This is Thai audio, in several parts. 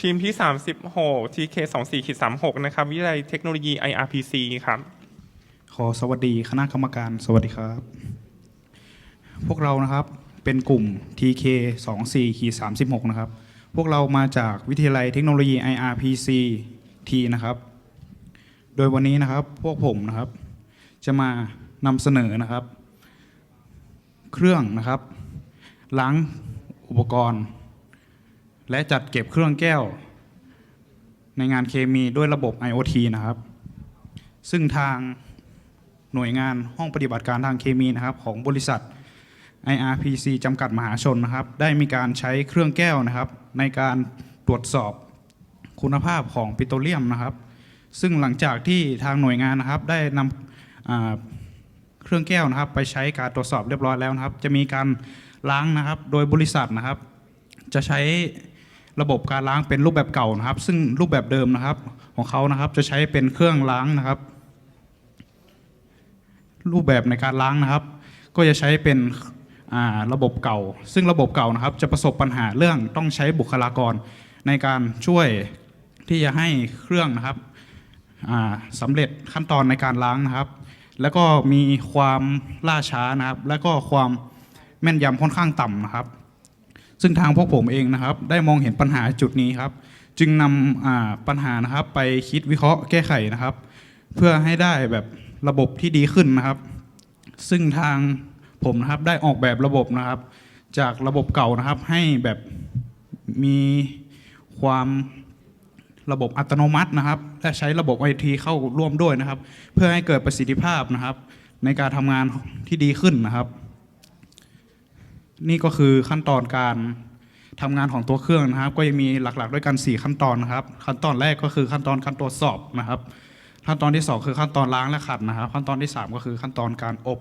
ทีมที่ 36 TK 24ขีด36 นะครับ วิทยาลัยเทคโนโลยี IRPC ครับ ขอสวัสดีคณะกรรมการสวัสดีครับ พวกเรานะครับเป็นกลุ่ม TK 2 4ขีด36 นะครับ พวกเรามาจากวิทยาลัยเทคโนโลยี IRPC T นะครับ โดยวันนี้นะครับพวกผมนะครับ จะมานำเสนอนะครับ เครื่องนะครับ ล้างอุปกรณ์ และจัดเก็บเครื่องแก้ว ในงานเคมีด้วยระบบ IoT นะครับ ซึ่งทางหน่วยงานห้องปฏิบัติการทางเคมีนะครับ ของบริษัท IRPC จำกัดมหาชนนะครับ ได้มีการใช้เครื่องแก้วนะครับ ในการตรวจสอบคุณภาพของปิโตรเลียมนะครับ ซึ่งหลังจากที่ทางหน่วยงานนะครับได้นำเครื่องแก้วนะครับ ไปใช้การตรวจสอบเรียบร้อยแล้วนะครับ จะมีการล้างนะครับ โดยบริษัทนะครับ จะใช้ ระบบการล้างเป็นรูปแบบเก่านะครับ ซึ่งรูปแบบเดิมนะครับของเขานะครับจะใช้เป็นเครื่องล้างนะครับ รูปแบบในการล้างนะครับ ก็จะใช้เป็นระบบเก่า ซึ่งระบบเก่านะครับ จะประสบปัญหาเรื่องต้องใช้บุคลากรในการช่วยที่จะให้เครื่องนะครับสำเร็จขั้นตอนในการล้างนะครับ แล้วก็มีความล่าช้านะครับ แล้วก็ความแม่นยำค่อนข้างต่ำนะครับ ซึ่งทางพวกผมเองนะครับ ได้มองเห็นปัญหาจุดนี้ครับ จึงนำปัญหานะครับไปคิดวิเคราะห์แก้ไขนะครับ เพื่อให้ได้แบบระบบที่ดีขึ้นนะครับ ซึ่งทางผมนะครับได้ออกแบบระบบนะครับ จากระบบเก่านะครับให้แบบมีความระบบอัตโนมัตินะครับ และใช้ระบบไอทีเข้าร่วมด้วยนะครับ เพื่อให้เกิดประสิทธิภาพนะครับ ในการทำงานที่ดีขึ้นนะครับ นี่ก็คือขั้นตอนการทำงานของตัวเครื่องนะครับ ก็ยังมีหลักๆ ด้วยกัน 4 ขั้นตอนนะครับ ขั้นตอนแรกก็คือขั้นตอนการตรวจสอบนะครับ ขั้นตอนที่ 2 คือขั้นตอนล้างและขัดนะครับ ขั้นตอนที่ 3 ก็คือขั้นตอนการอบ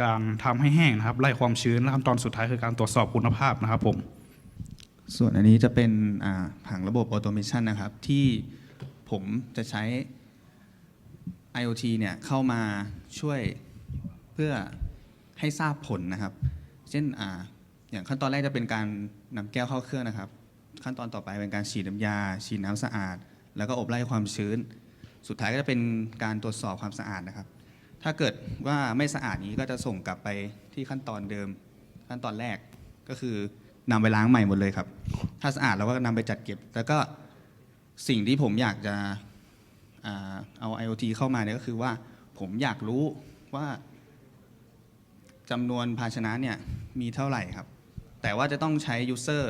การทำให้แห้งนะครับไล่ความชื้นและขั้นตอนสุดท้ายคือการตรวจสอบคุณภาพนะครับผมส่วนอันนี้จะเป็นผังระบบออโตเมชันนะครับ ที่ผมจะใช้ IoT เนี่ยเข้ามาช่วยเพื่อให้ทราบผลนะครับ ช่นอ่าอย่างขั้นตอนแรกจะเป็นการนำแก้วเข้าเครื่องนะครับ ขั้นตอนต่อไปเป็นการฉีดน้ำยา ฉีดน้ำสะอาด แล้วก็อบไล่ความชื้น สุดท้ายก็จะเป็นการตรวจสอบความสะอาดนะครับ ถ้าเกิดว่าไม่สะอาดนี้ก็จะส่งกลับไปที่ขั้นตอนเดิม ขั้นตอนแรกก็คือนำไปล้างใหม่หมดเลยครับ ถ้าสะอาดเราก็นำไปจัดเก็บ แล้วก็สิ่งที่ผมอยากจะอ่าเอา IoT เข้ามาเนี่ยก็คือว่าผมอยากรู้ว่า จำนวนภาชนะเนี่ยมีเท่าไหร่ครับ แต่ว่าจะต้องใช้ user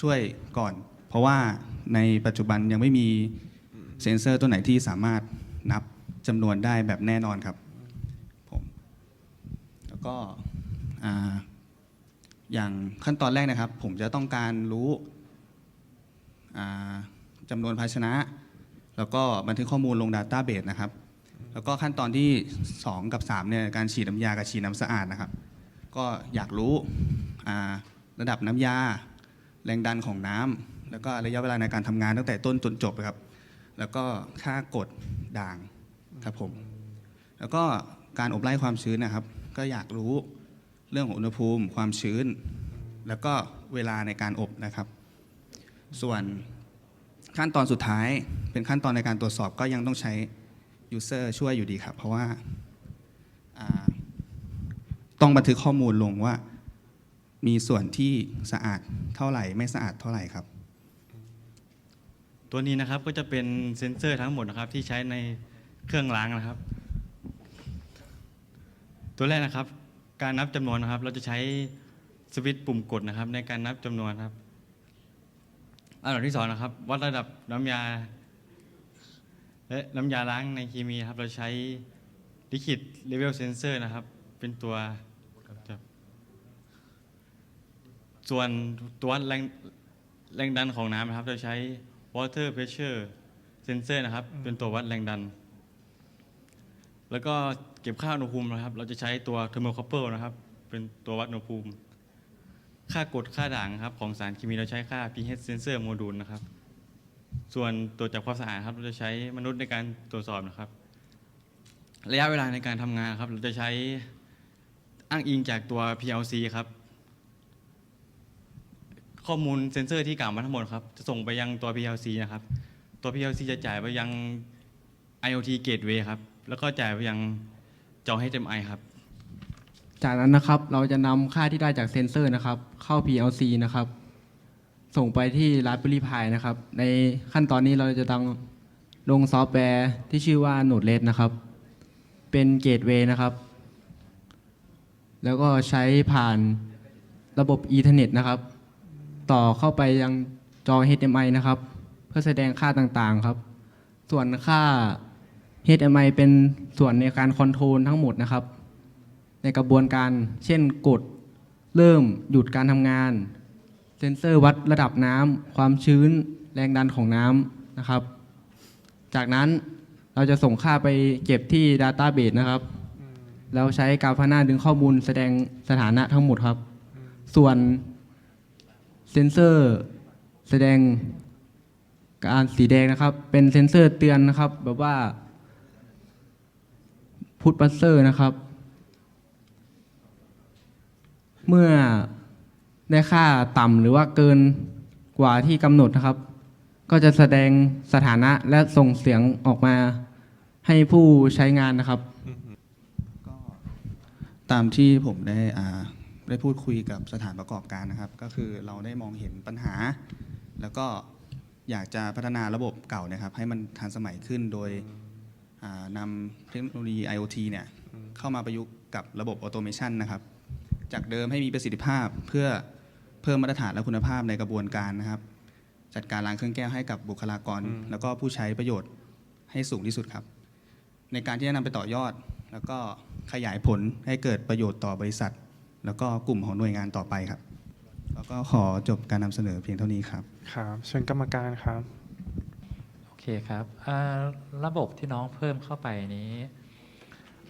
ช่วยก่อน เพราะว่าในปัจจุบันยังไม่มีเซ็นเซอร์ตัวไหนที่สามารถนับจำนวนได้แบบแน่นอนครับผมแล้วก็อย่างขั้นตอนแรกนะครับ ผมจะต้องการรู้จำนวนภาชนะ แล้วก็บันทึกข้อมูลลง Database นะครับ แล้วก็ขั้นตอนที่ 2 กับ3เนี่ยการฉีดน้ำยากับฉีดน้ำสะอาดนะครับ ก็อยากรู้ระดับน้ำยา แรงดันของน้ำแล้วก็ระยะเวลาในการทำงานตั้งแต่ต้นจนจบครับ แล้วก็ค่ากดด่างครับผม แล้วก็การอบไล่ความชื้นนะครับ ก็อยากรู้เรื่องของอุณหภูมิความชื้น แล้วก็เวลาในการอบนะครับ ส่วนขั้นตอนสุดท้ายเป็นขั้นตอนในการตรวจสอบก็ยังต้องใช้ user ช่วยอยู่ดีครับ เพราะว่าต้องบันทึกข้อมูลลงว่า มีส่วนที่สะอาดเท่าไหร่ ไม่สะอาดเท่าไหร่ครับ ตัวนี้นะครับก็จะเป็นเซ็นเซอร์ทั้งหมดนะครับที่ใช้ในเครื่องล้างนะครับ ตัวแรกนะครับ การนับจำนวนนะครับ เราจะใช้สวิตช์ปุ่มกดนะครับ ในการนับจำนวนครับอันดับที่สองนะครับ วัดระดับน้ำยา และน้ำยาล้างในเคมีครับ เราใช้ลิคิดเลเวลเซนเซอร์นะครับ เป็นตัวครับส่วนตัววัดแรงแรงดันของน้ำนะครับ เราใช้ water pressure sensor นะครับ เป็นตัววัดแรงดัน แล้วก็เก็บค่าอุณหภูมินะครับ เราจะใช้ตัว thermocouple นะครับ เป็นตัววัดอุณหภูมิ ค่ากรดค่าด่างครับ ของสารเคมีเราใช้ค่า pH sensor module นะครับ ส่วนตรวจจับความสะอาดครับ เราจะใช้มนุษย์ในการตรวจสอบนะครับ ระยะเวลาในการทำงานครับ เราจะใช้อ้างอิงจากตัว PLC ครับ ข้อมูลเซ็นเซอร์ที่กล่าวมาทั้งหมดครับ จะส่งไปยังตัว PLC นะครับ ตัว PLC จะจ่ายไปยัง IoT Gateway ครับ แล้วก็จ่ายไปยังจอ HMI ครับ จากนั้นนะครับเราจะนำค่าที่ได้จากเซนเซอร์นะครับ เข้า PLC นะครับ ส่งไปที่ Raspberry Pi นะครับ ในขั้นตอนนี้เราจะต้องลงซอฟต์แวร์ที่ชื่อว่า Node-RED นะครับ เป็นเกตเวย์นะครับ แล้วก็ใช้ผ่านระบบ Ethernet นะครับ ต่อเข้าไปยังจอ HDMI นะครับ เพื่อแสดงค่าต่างๆครับ ส่วนค่า HDMI เป็นส่วนในการคอนโทรลทั้งหมดนะครับ ในกระบวนการเช่นกด เริ่มหยุดการทำงาน เซ็นเซอร์วัดระดับน้ำความชื้นแรงดันของน้ำนะครับ จากนั้นเราจะส่งค่าไปเก็บที่ Database นะครับ แล้วใช้กราฟหน้าดึงข้อมูลแสดงสถานะทั้งหมดครับ ส่วนเซ็นเซอร์แสดงการสีแดงนะครับ เป็นเซ็นเซอร์เตือนนะครับ แบบว่าพุทบัสเซอร์นะครับ เมื่อ ได้ค่าต่ำหรือว่าเกินกว่าที่กำหนดนะครับ ก็จะแสดงสถานะและส่งเสียงออกมาให้ผู้ใช้งานนะครับก็ตามที่ผมได้อ่าได้พูดคุยกับสถานประกอบการนะครับ ก็คือเราได้มองเห็นปัญหา แล้วก็อยากจะพัฒนาระบบเก่านะครับ ให้มันทันสมัยขึ้นโดยอ่านำเทคโนโลยี IoT เนี่ยเข้ามาประยุกต์กับระบบออโตเมชันนะครับ จากเดิมให้มีประสิทธิภาพเพื่อ เพิ่มมาตรฐานและคุณภาพในกระบวนการนะครับ จัดการล้างเครื่องแก้วให้กับบุคลากรอืมแล้วก็ผู้ใช้ประโยชน์ให้สูงที่สุดครับ ในการที่จะนำไปต่อยอด แล้วก็ขยายผลให้เกิดประโยชน์ต่อบริษัท แล้วก็กลุ่มของหน่วยงานต่อไปครับ แล้วก็ขอจบการนำเสนอเพียงเท่านี้ครับครับเชิญกรรมการครับโอเคครับอ่าระบบที่น้องเพิ่มเข้าไปนี้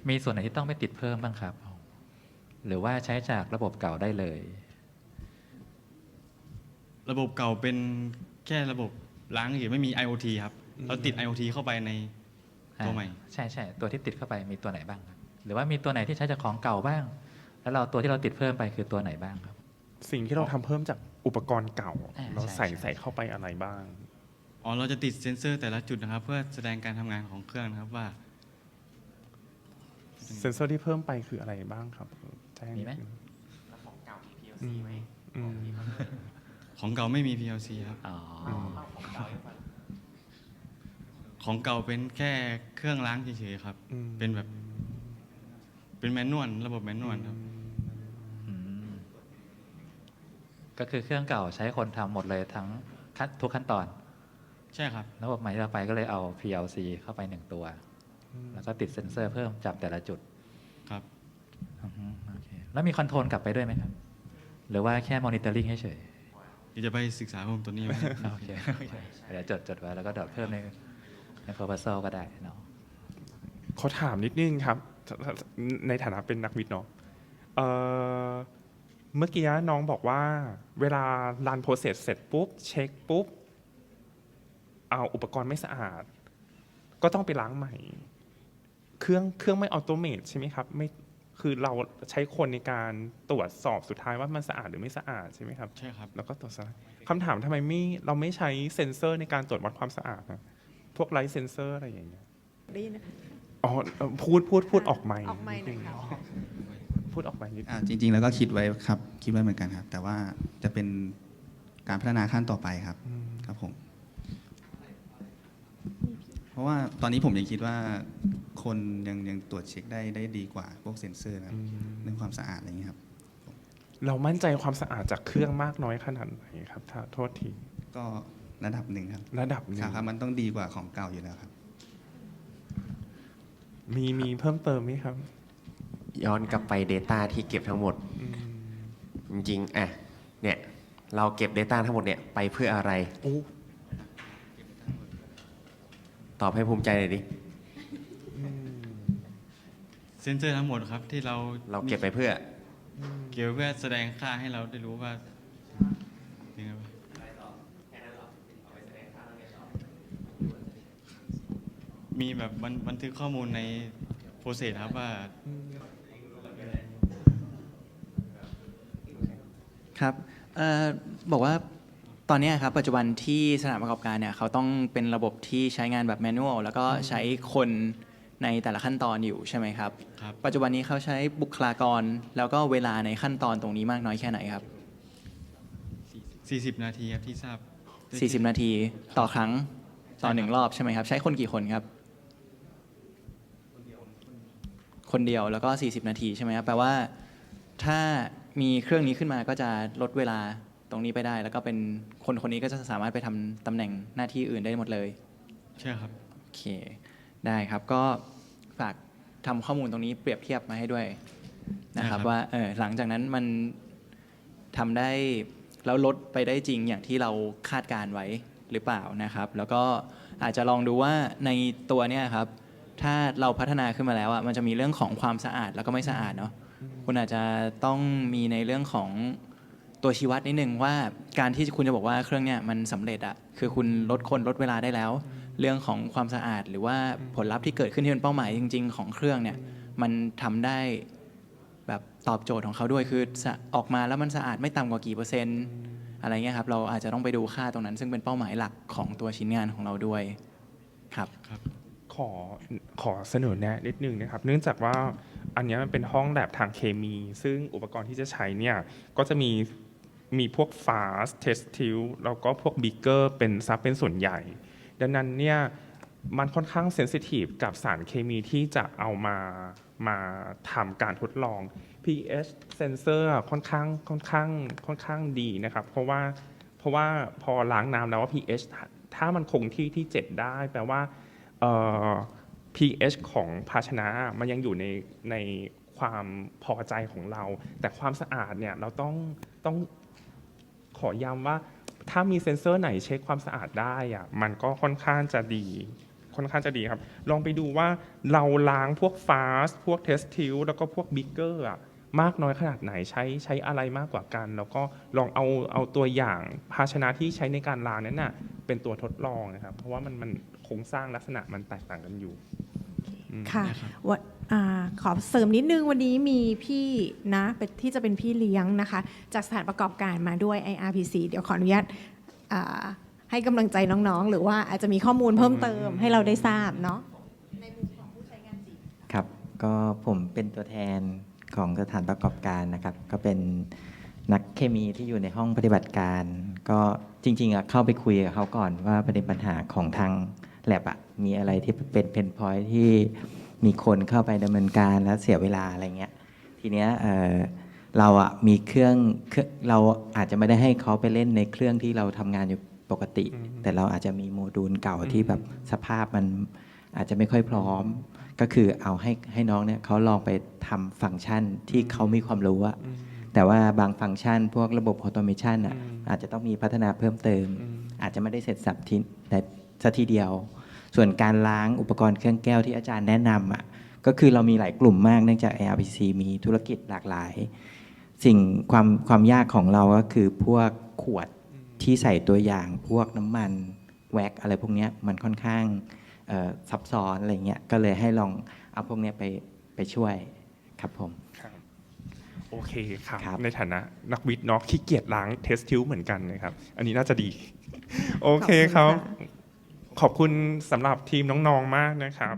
มีส่วนไหนที่ต้องไม่ติดเพิ่มบ้างครับ หรือว่าใช้จากระบบเก่าได้เลย ระบบเก่าเป็นแค่ระบบล้างเฉยไม่มี IoT ครับเราติด IoT เข้าไปในตัวใหม่อ่าใช่ใช่ตัวที่ติดเข้าไปมีตัวไหนบ้างครับ หรือว่ามีตัวไหนที่ใช้จากของเก่าบ้าง แล้วเราตัวที่เราติดเพิ่มไปคือตัวไหนบ้างครับ สิ่งที่เราทำเพิ่มจากอุปกรณ์เก่าอ่าเราใช่ใส่ใช่ใส่เข้าไปอะไรบ้างอ๋อเราจะติดเซ็นเซอร์แต่ละจุดนะครับ เพื่อแสดงการทำงานของเครื่องนะครับว่า เซนเซอร์ที่เพิ่มไปคืออะไรบ้างครับแจ้งมีไหมนิดนึงอืมอืม ของเก่าไม่มี PLC ครับ อ๋อของเก่าเป็นแค่เครื่องล้างเฉยๆครับ อืม เป็นแบบเป็นแมนนวลระบบแมนนวลครับ อืมก็คือเครื่องเก่าใช้คนทำหมดเลยทั้งขั้นทุกขั้นตอน ใช่ครับ ระบบใหม่ที่เราไปก็เลยเอา PLC เข้าไปหนึ่งตัว แล้วก็ติดเซ็นเซอร์เพิ่มจับแต่ละจุดครับ อือฮึโอเคแล้วมีคอนโทรลกลับไปด้วยไหมครับ หรือว่าแค่มอนิเตอร์ลิงเฉยเดี๋ยวจะไปศึกษาเพิ่มตัวนี้ไว้ๆโอเคเดี๋ยวจดจดไว้แล้วก็ดอดเพิ่มในใน proposal ก็ได้เนาะเขาถามนิดนึงครับ ในฐานะเป็นนักวิทย์เนาะเอ่อเมื่อกี้น้องบอกว่า เวลารันโปรเซสเสร็จปุ๊บ เช็คปุ๊บ เอาอุปกรณ์ไม่สะอาด ก็ต้องไปล้างใหม่ เครื่องเครื่องไม่ออโตเมตใช่ไหมครับ ไม่ คือเราใช้คนในการตรวจสอบสุดท้ายว่ามันสะอาดหรือไม่สะอาดใช่ไหมครับ ใช่ครับ แล้วก็ตรวจสอบคำถามทำไมไม่เราไม่ใช้เซ็นเซอร์ในการตรวจวัดความสะอาดนะพวกไลท์เซ็นเซอร์อะไรอย่างเงี้ยได้ยินนะคะอ๋อเอ่อพูดพูดพูดออกไมค์ออกไมค์หน่อยค่ะพูดออกไมค์นิด อ่าจริง ๆ แล้วก็คิดไว้ครับ คิดไว้เหมือนกันครับ แต่ว่าจะเป็นการพัฒนาขั้นต่อไปครับอืมครับผม เพราะว่าตอนนี้ผมยังคิดว่าคนยังยังตรวจเช็คได้ได้ดีกว่าพวกเซ็นเซอร์นะครับเรื่องความสะอาดอะไรอย่างนี้ยครับ เรามั่นใจความสะอาดจากเครื่องมากน้อยขนาดไหนครับถ้าโทษทีก็ระดับหนึ่งครับระดับหนึงครับมันต้องดีกว่าของเก่าอยู่แล้วครับ มีมีเพิ่มเติมไหมครับย้อนกลับไป Data ที่เก็บทั้งหมด อืมจริงๆอะเนี่ยเราเก็บ Data ทั้งหมดเนี่ยไปเพื่ออะไร โอ้ ตอบให้ภูมิใจหน่อยดิ เซ็นเซอร์ทั้งหมดครับที่เราเราเก็บไปเพื่อ เกี่ยวเพื่อแสดงค่าให้เราได้รู้ว่ายังไงวะมีแบบบันบันทึกข้อมูลในโปรเซสครับว่า ครับเอ่อบอกว่า ตอนเนี้ยครับปัจจุบันที่สถานประกอบการเนี่ยเขาต้องเป็นระบบที่ใช้งานแบบแมนนวลแล้วก็ใช้คนในแต่ละขั้นตอนอยู่ใช่ไหมครับ ครับ ปัจจุบันนี้เขาใช้บุคลากรแล้วก็เวลาในขั้นตอนตรงนี้มากน้อยแค่ไหนครับ 40 นาทีครับที่ทราบ40 นาทีต่อครั้งต่อหนึ่งรอบใช่ไหมครับ ใช้คนกี่คนครับ คนเดียวแล้วก็ 40 นาทีใช่ไหมครับแปลว่าถ้ามีเครื่องนี้ขึ้นมาก็จะลดเวลาต รงนี้ไปได้ แล้วก็เป็นคนคนนี้ก็จะสามารถไปทำตำแหน่งหน้าที่อื่นได้หมดเลย ใช่ครับ โอเค ได้ครับก็ฝากทำข้อมูลตรงนี้เปรียบเทียบมาให้ด้วยนะครับได้ครับ ว่าเออหลังจากนั้นมันทำได้แล้วลดไปได้จริงอย่างที่เราคาดการไว้หรือเปล่านะครับ แล้วก็อาจจะลองดูว่าในตัวเนี้ยครับถ้าเราพัฒนาขึ้นมาแล้วอะมันจะมีเรื่องของความสะอาดแล้วก็ไม่สะอาดเนาะคุณอาจจะต้องมีในเรื่องของ ตัวชี้วัดนิดนึงว่าการที่คุณจะบอกว่าเครื่องเนี้ยมันสำเร็จอะคือคุณลดคนลดเวลาได้แล้ว เรื่องของความสะอาดหรือว่าผลลัพธ์ที่เกิดขึ้นที่เป็นเป้าหมายจริง ๆ ของเครื่องเนี่ยมันทำได้แบบตอบโจทย์ของเขาด้วยคือสะออกมาแล้วมันสะอาดไม่ต่ำกว่ากี่เปอร์เซ็นต์อะไรเงี้ยครับเราอาจจะต้องไปดูค่าตรงนั้น ซึ่งเป็นเป้าหมายหลักของตัวชิ้นงานของเราด้วยครับขอขอเสนอแนะนิดนึงนะครับ เนื่องจากว่าอันเนี้ยมันเป็นห้องแลบทางเคมี ซึ่งอุปกรณ์ที่จะใช้เนี่ยก็จะมี มีพวก fast test tube แล้วก็พวก beaker เป็นซับเป็นส่วนใหญ่ ดังนั้นเนี่ยมันค่อนข้างเซนซิทีฟกับสารเคมีที่จะเอามามาทำการทดลอง pH sensor ค่อนข้างค่อนข้างค่อนข้างดีนะครับ เพราะว่าเพราะว่าพอล้างน้ำแล้วว่า pH ถ้ามันคงที่ที่ 7 ได้ แปลว่าเอ่อ pH ของภาชนะมันยังอยู่ในในความพอใจของเรา แต่ความสะอาดเนี่ยเราต้องต้อง ขอย้ำว่าถ้ามีเซ็นเซอร์ไหนเช็คความสะอาดได้อะมันก็ค่อนข้างจะดี ค่อนข้างจะดีครับ ลองไปดูว่าเราล้างพวกฟาสพวกเทสทิลแล้วก็พวกบิ๊กเกอร์อะมากน้อยขนาดไหนใช้ใช้อะไรมากกว่ากัน แล้วก็ลองเอาเอาตัวอย่างภาชนะที่ใช้ในการล้างนั้นน่ะเป็นตัวทดลองนะครับ เพราะว่ามันมันโครงสร้างลักษณะมันแตกต่างกันอยู่อืมค่ะวัน อ่าขอเสริมนิดนึงวันนี้มีพี่นะเป็นที่จะเป็นพี่เลี้ยงนะคะ จากสถานประกอบการมาด้วย IRPC เดี๋ยวขออนุญาตอ่าให้กำลังใจน้องๆ หรือว่าอาจจะมีข้อมูลเพิ่มเติมให้เราได้ทราบเนาะครับ ก็ผมเป็นตัวแทนของสถานประกอบการนะครับ ก็เป็นนักเคมีที่อยู่ในห้องปฏิบัติการ ก็จริงๆอะเข้าไปคุยกับเขาก่อนว่าประเด็นปัญหาของทางแลบอะมีอะไรที่เป็นเพนพอยที่ มีคนเข้าไปดำเนินการแล้วเสียเวลาอะไรเงี้ยทีเนี้ยเอ่อเราอะมีเครื่องเครื่องเราอาจจะไม่ได้ให้เขาไปเล่นในเครื่องที่เราทำงานอยู่ปกติอืมแต่เราอาจจะมีโมดูลเก่าอืมที่แบบสภาพมันอาจจะไม่ค่อยพร้อม ก็คือเอาให้ให้น้องเนี่ยเขาลองไปทำฟังก์ชันที่เขามีความรู้อะอืมแต่ว่าบางฟังก์ชัน พวกระบบออโตเมชันอะอืมอาจจะต้องมีพัฒนาเพิ่มเติมอืมอาจจะไม่ได้เสร็จสับทีแต่สัทีเดียว ส่วนการล้างอุปกรณ์เครื่องแก้วที่อาจารย์แนะนำอะก็คือเรามีหลายกลุ่มมากเนื่องจาก ARPC มีธุรกิจหลากหลาย สิ่งความความยากของเราก็คือพวกขวดที่ใส่ตัวอย่างพวกน้ำมันแว็กอะไรพวกเนี้ยมันค่อนข้างเอ่อซับซ้อนอะไรเงี้ยก็เลยให้ลองเอาพวกเนี้ยไปไปช่วยครับผมครับโอเคครับครับในฐานะนักวิทย์เนาะขี้เกียจล้างเทสทิวเหมือนกันนะครับ อันนี้น่าจะดี โอเคครับขอบคุณค่ะ ขอบคุณสำหรับทีมน้องๆมากนะครับ